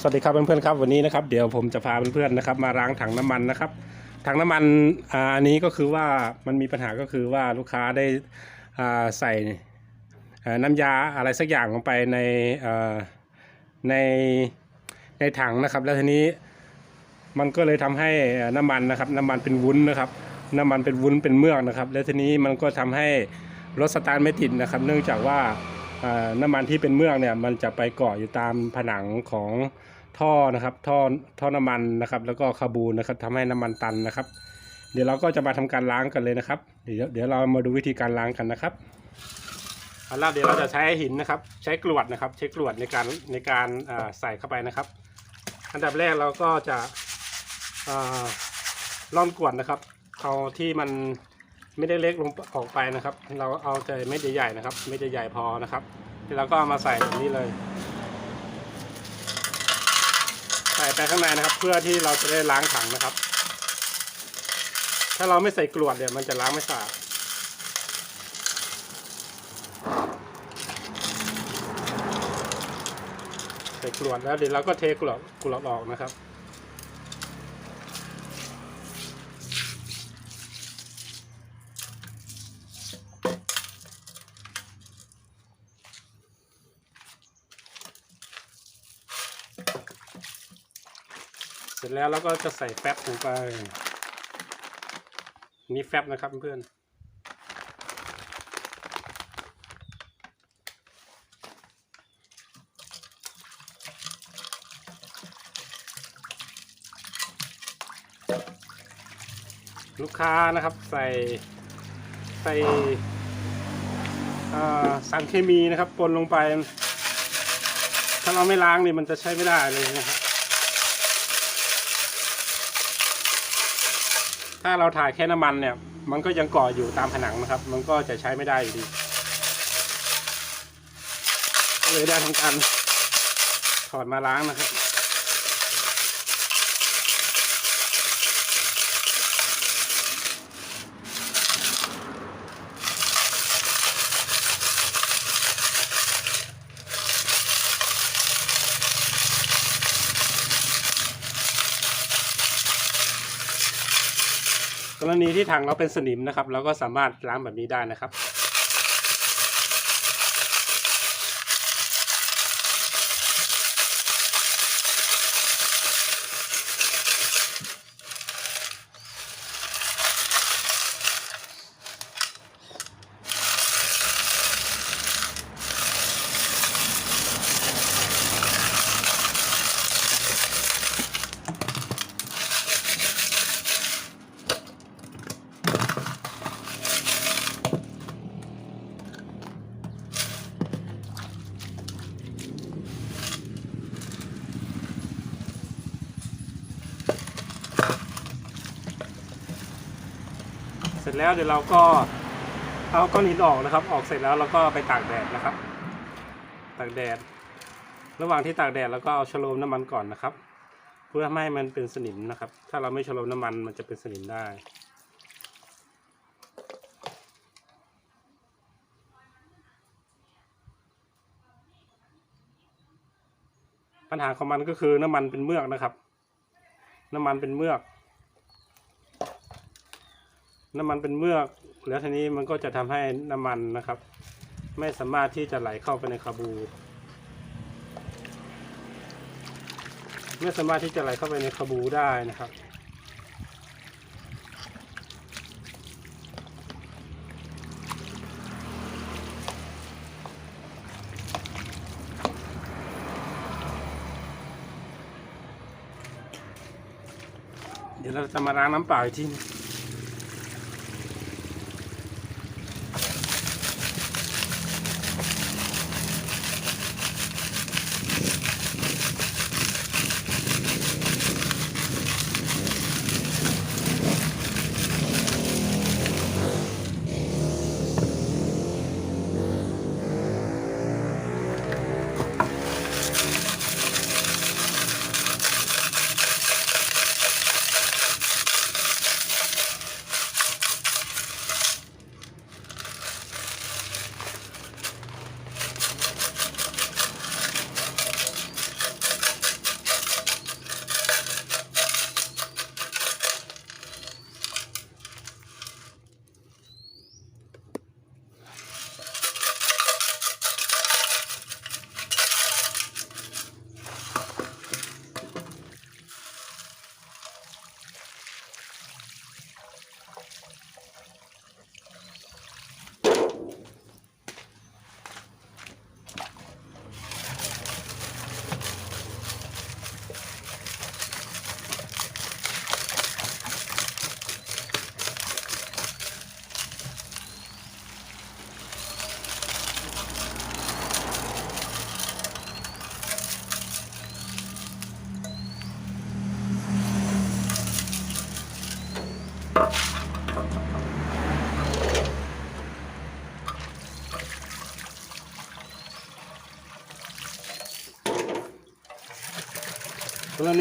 สวัสดีครับเพื่อนๆครับวันนี้นะครับเดี๋ยวผมจะพาเพื่อนๆนะครับมาล้างถังน้ำมันนะครับถังน้ำมันอันนี้ก็คือว่ามันมีปัญหาก็คือว่าลูกค้าได้ใส่น้ำยาอะไรสักอย่างลงไปในในในถังนะครับ แล้วทีนี้มันก็เลยทำให้น้ำมันนะครับ น้ำมันเป็นวุ้นนะครับ น้ำมันเป็นวุ้นเป็นเมือกนะครับ แล้วทีนี้มันก็ทำให้รถสตาร์ทไม่ติดนะครับ เนื่องจากว่า น้ำมันที่เป็นเมือกเนี่ยมันจะไปเกาะอยู่ตามผนังของท่อนะครับท่อท่อน้ำมันนะครับ แล้วก็คาบูนะครับทำให้น้ำมันตันนะครับ เดี๋ยวเราก็จะมาทำการล้างกันเลยนะครับ เดี๋ยวเดี๋ยวเรามาดูวิธีการล้างกันนะครับอันแรกเดี๋ยวเราจะใช้หินนะครับ ใช้กรวดนะครับ ใช้กรวดในการในการใส่เข้าไปนะครับ อันดับแรกเราก็จะอ่าร่อนกรวดนะครับ เอาที่มันไม่ได้เล็กลงออกไปนะครับ เราเอาใจเม็ดใหญ่ๆนะครับ เม็ดใหญ่ๆพอนะครับ เดี๋ยวเราก็เอามาใส่แบบนี้เลย ใส่ไปข้างในนะครับ เพื่อที่เราจะได้ล้างถังนะครับ ถ้าเราไม่ใส่กรวดเนี่ยมันจะล้างไม่สะอาดใส่กรวดแล้วเดี๋ยวเราก็เทกรวดกรวดออกนะครับ เสร็จแล้วเราก็จะใส่แฟบลงไป นี่แฟบนะครับเพื่อนลูกค้านะครับใส่ใส่สารเคมีนะครับปนลงไป ถ้าเราไม่ล้างนี่มันจะใช้ไม่ได้เลยนะครับ ถ้าเราถ่ายแค่น้ำมันเนี่ย มันก็ยังเกาะอยู่ตามผนังนะครับ มันก็จะใช้ไม่ได้อยู่ดีก็เลยได้ทำการถอดมาล้างนะครับ กรณีที่ถังเราเป็นสนิมนะครับ เราก็สามารถล้างแบบนี้ได้นะครับ ร็จแล้วเดี๋ยวเราก็เอาก้อนหินออกนะครับ ออกเสร็จแล้วเราก็ไปตากแดดนะครับ ตากแดด ระหว่างที่ตากแดดเราก็เอาชโลมน้ำมันก่อนนะครับ เพื่อไม่ให้มันเป็นสนิมนะครับ ถ้าเราไม่ชโลมน้ำมันมันจะเป็นสนิมได้ปัญหาของมันก็คือน้ำมันเป็นเมือกนะครับ น้ำมันเป็นเมือก น้ำมันเป็นเมือก แล้วทีนี้มันก็จะทำให้น้ำมันนะครับ ไม่สามารถที่จะไหลเข้าไปในคาบู ไม่สามารถที่จะไหลเข้าไปในคาบูได้นะครับเดี๋ยวเราจะมาล้างน้ำเปล่าอีกทีนึง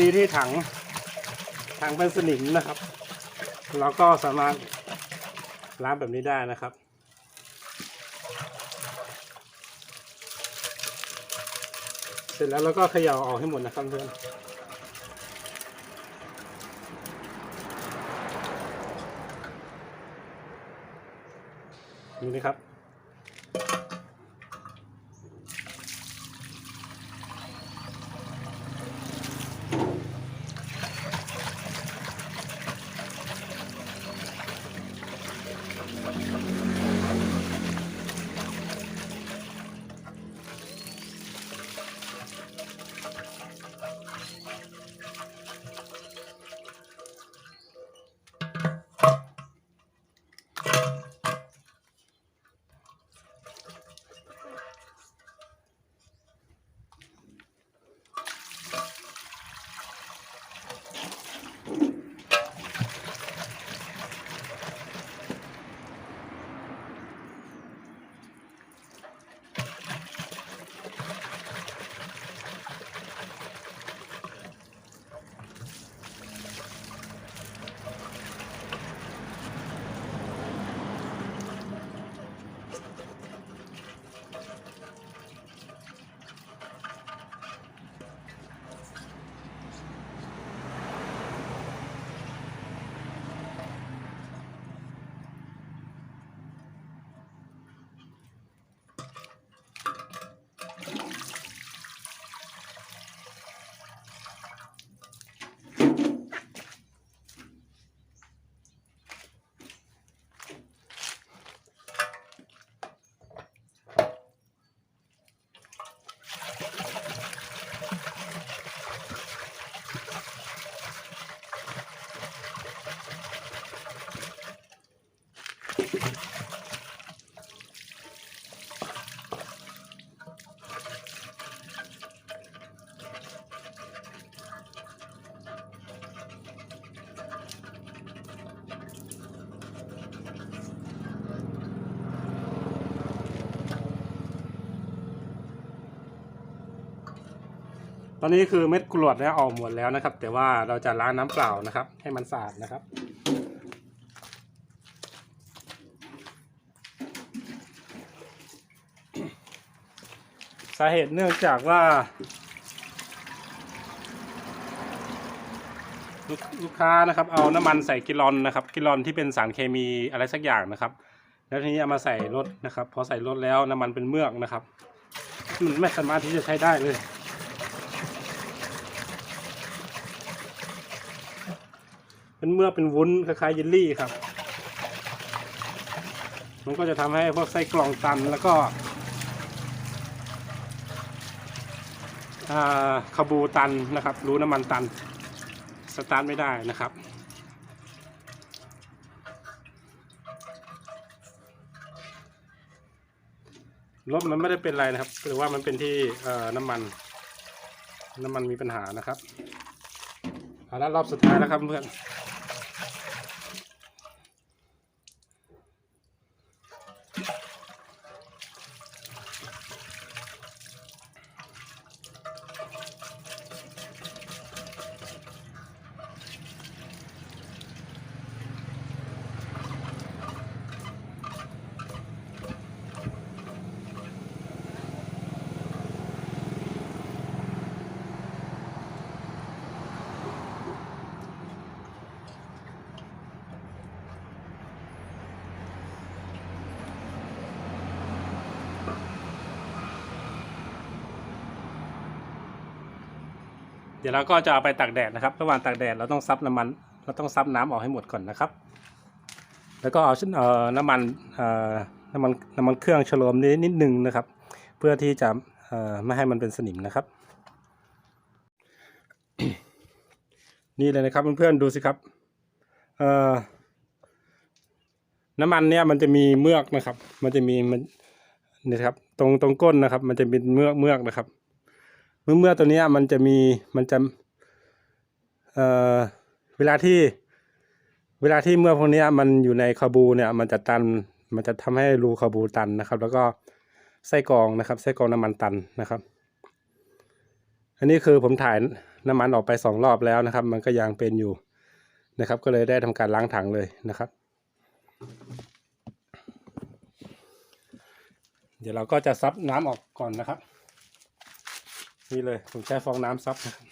ีที่ถังถังเป็นสนิมนะครับ เราก็สามารถล้างแบบนี้ได้นะครับ เสร็จแล้วเราก็เขย่าออกให้หมดนะครับเพื่อนนี่นะครับ อนนี้คือเม็ดกรวดเนี่ยออกหมดแล้วนะครับ แต่ว่าเราจะล้างน้ำเปล่านะครับ ให้มันสะอาดนะครับ สาเหตุเนื่องจากว่า ลูกลูกค้านะครับเอาน้ำมันใส่กิลอนนะครับ กิลอนที่เป็นสารเคมีอะไรสักอย่างนะครับ แล้วทีนี้เอามาใส่รถนะครับพอใส่รถแล้วน้ำมันเป็นเมือกนะครับมันไม่สามารถที่จะใช้ได้เลย เป็นเมื่อเป็นวุ้นคล้ายๆเยลลี่ครับ มันก็จะทำให้พวกไส้กรองตันแล้วก็อ่าคาบูตันนะครับ รู้น้ำมันตัน สตาร์ทไม่ได้นะครับรถมันไม่ได้เป็นไรนะครับ หรือว่ามันเป็นที่น้ำมัน น้ำมันมีปัญหานะครับเอาละรอบสุดท้ายแล้วครับเพื่อน ดี๋ยวเราก็จะเอาไปตากแดดนะครับ ระหว่างตากแดดเราต้องซับน้ำมัน เราต้องซับน้ำออกให้หมดก่อนนะครับ แล้วก็เอาชิ้นเอ่อน้ำมันเอ่อน้ำมันน้ำมันเครื่องฉโลมนิดนิดนึงนะครับ เพื่อที่จะเอ่อไม่ให้มันเป็นสนิมนะครับ นี่เลยนะครับเพื่อนๆดูสิครับเอ่อน้ำมันเนี่ยมันจะมีเมือกนะครับ มันจะมีมันนี่ครับ ตรงตรงก้นนะครับ มันจะเป็นเมือกเมือกนะครับ เมื่อเมื่อตัวนี้มันจะมีมันจะเอ่อเวลาที่เวลาที่เมื่อพวกนี้มันอยู่ในคาบูเนี่ย มันจะตันมันจะทำให้รูคาบูตันนะครับ แล้วก็ไส้กรองนะครับไส้กรองน้ำมันตันนะครับ อันนี้คือผมถ่ายน้ำมันออกไปสองรอบแล้วนะครับ มันก็ยังเป็นอยู่นะครับ ก็เลยได้ทำการล้างถังเลยนะครับ เดี๋ยวเราก็จะซับน้ำออกก่อนนะครับ นี่เลยผมใช้ฟองน้ำซับนะครับ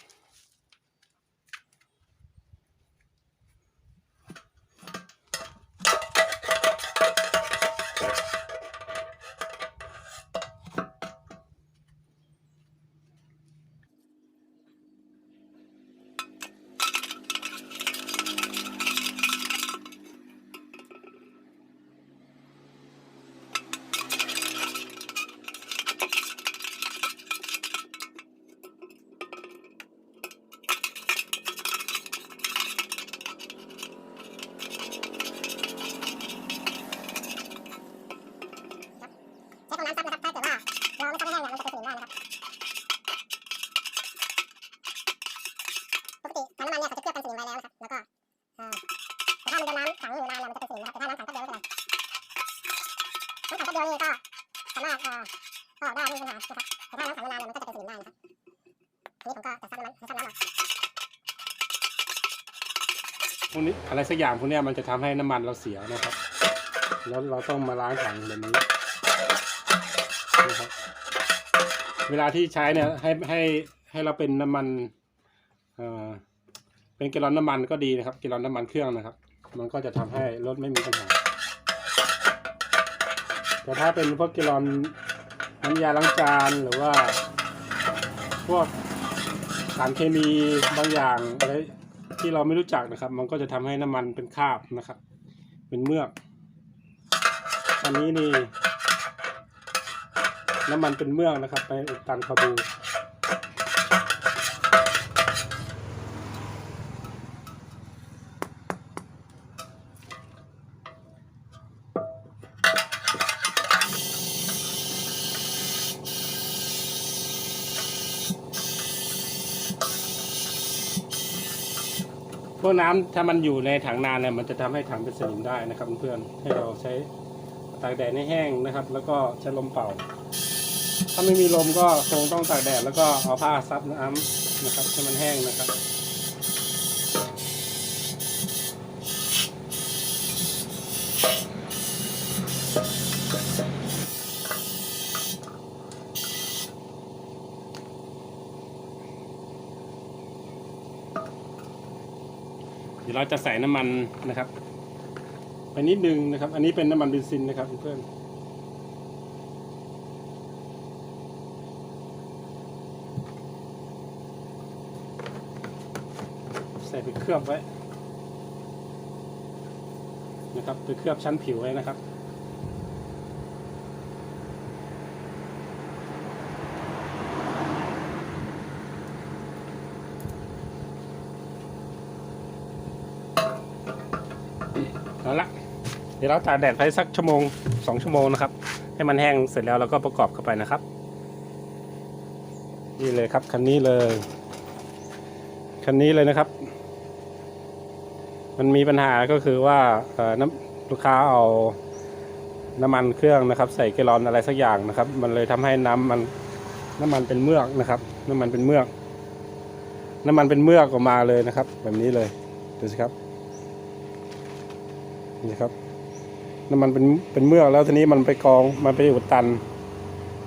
ใช้ของน้ำซับนะครับ ถ้าเกิดว่าเราไม่ซับให้แห้งเนี่ยมันจะเป็นสนิมได้นะครับ ปกติถังน้ำมันเนี่ยเขาจะเคลือบกันสนิมไว้แล้วนะครับ แล้วก็เอ่อแต่ถ้ามันโดนน้ำขังอยู่นานเนี่ยมันจะเป็นสนิมนะครับ แต่ถ้าน้ำขังแป๊บเดียวไม่เป็นไรน้ำขังแป๊บเดียวนี่ก็สามารถเอ่อเอาออกได้ไม่มีปัญหานะครับ แต่ถ้าน้ำขังนานเนี่ยมันก็จะเป็นสนิมได้นะครับ ทีนี้ผมก็จะซับน้ำมันซับน้ำออกพวกนี้อะไรสักอย่างพวกเนี้ยมันจะทำให้น้ำมันเราเสียนะครับ แล้วเราต้องมาล้างถังแบบนี้นะครับ เวลาที่ใช้เนี่ยให้ให้ให้เราเป็นน้ำมันเอ่อเป็นแกลลอนน้ำมันก็ดีนะครับแกลลอนน้ำมันเครื่องนะครับ มันก็จะทำให้รถไม่มีปัญหา แต่ถ้าเป็นพวกแกลลอนน้ำยาล้างจานหรือว่าพวก สารเคมีบางอย่างอะไรที่เราไม่รู้จักนะครับ มันก็จะทำให้น้ำมันเป็นคราบนะครับ เป็นเมือก อันนี้นี่ น้ำมันเป็นเมือกนะครับ ไปอุดตันคาบู วกน้ำถ้ามันอยู่ในถังนานเนี่ยมันจะทำให้ถังเป็นสนิมได้นะครับเพื่อนๆให้เราใช้ตากแดดให้แห้งนะครับ แล้วก็ใช้ลมเป่า ถ้าไม่มีลมก็คงต้องตากแดดแล้วก็เอาผ้าซับน้ำนะครับให้มันแห้งนะครับ เดี๋ยวเราจะใส่น้ำมันนะครับไปนิดนึงนะครับ อันนี้เป็นน้ำมันเบนซินนะครับเพื่อนใส่ไปเคลือบไว้นะครับไปเคลือบชั้นผิวไว้นะครับ เอาละเดี๋ยวเราตากแดดไปสักชั่วโมงสองชั่วโมงนะครับ ให้มันแห้งเสร็จแล้วเราก็ประกอบเข้าไปนะครับ นี่เลยครับคันนี้เลยคันนี้เลยนะครับ มันมีปัญหาก็คือว่าน้ำลูกค้าเอาน้ำมันเครื่องนะครับ ใส่แกลอนอะไรสักอย่างนะครับ มันเลยทำให้น้ำมันน้ำมันเป็นเมือกนะครับ น้ำมันเป็นเมือก น้ำมันเป็นเมือกออกมาเลยนะครับ แบบนี้เลยดูสิครับ นี่ครับน้ำมันเป็นเป็นเมือกแล้วทีนี้มันไปกองมันไปอุดตัน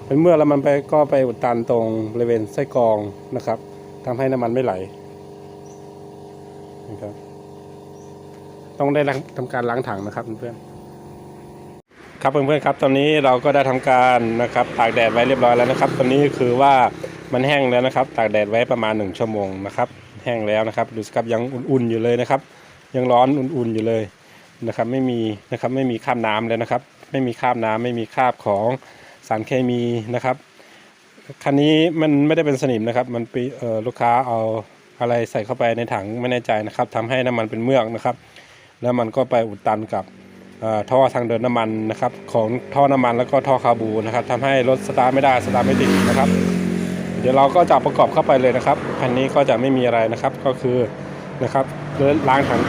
เป็นเมือกแล้วมันไปก็ไปอุดตันตรงบริเวณไส้กรองนะครับทำให้น้ำมันไม่ไหลนะครับ ต้องได้ล้างทำการล้างถังนะครับเพื่อนๆครับเพื่อนๆครับ ตอนนี้เราก็ได้ทำการนะครับ ตากแดดไว้เรียบร้อยแล้วนะครับ ตอนนี้คือว่ามันแห้งแล้วนะครับ ตากแดดไว้ประมาณหนึ่งชั่วโมงนะครับ แห้งแล้วนะครับ ดูสิครับยังอุ่นๆอยู่เลยนะครับ ยังร้อนอุ่นๆอยู่เลย นะครับไม่มีนะครับไม่มีคราบน้ำเลยนะครับ ไม่มีคราบน้ำไม่มีคราบของสารเคมีนะครับคันนี้มันไม่ได้เป็นสนิมนะครับ มันไปลูกค้าเอาอะไรใส่เข้าไปในถังไม่แน่ใจนะครับทำให้น้ำมันเป็นเมือกนะครับ แล้วมันก็ไปอุดตันกับท่อทางเดินน้ำมันนะครับ ของท่อน้ำมันแล้วก็ท่อคาบูนะครับทำให้รถสตาร์ทไม่ได้สตาร์ทไม่ติดนะครับ เดี๋ยวเราก็จะประกอบเข้าไปเลยนะครับคันนี้ก็จะไม่มีอะไรนะครับก็คือนะครับล้างถัง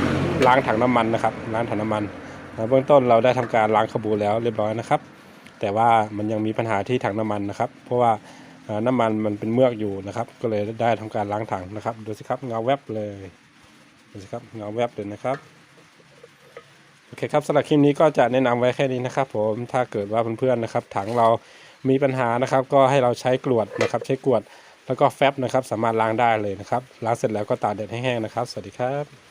ล้างถังน้ำมันนะครับล้างถังน้ำมันนะเบื้องต้นเราได้ทำการล้างขบูแล้วเรียบร้อยนะครับ แต่ว่ามันยังมีปัญหาที่ถังน้ำมันนะครับ เพราะว่าน้ำมันมันเป็นเมือกอยู่นะครับ ก็เลยได้ทำการล้างถังนะครับดูสิครับเงาแวบเลยดูสิครับเงาแวบเลยนะครับโอเคครับสำหรับคลิปนี้ก็จะแนะนำไว้แค่นี้นะครับ ผมถ้าเกิดว่าเพื่อนๆนะครับ ถังเรามีปัญหานะครับ ก็ให้เราใช้กรวดนะครับ ใช้กรวดแล้วก็แฟบนะครับ สามารถล้างได้เลยนะครับล้างเสร็จแล้วก็ตากแดดให้แห้งนะครับ สวัสดีครับ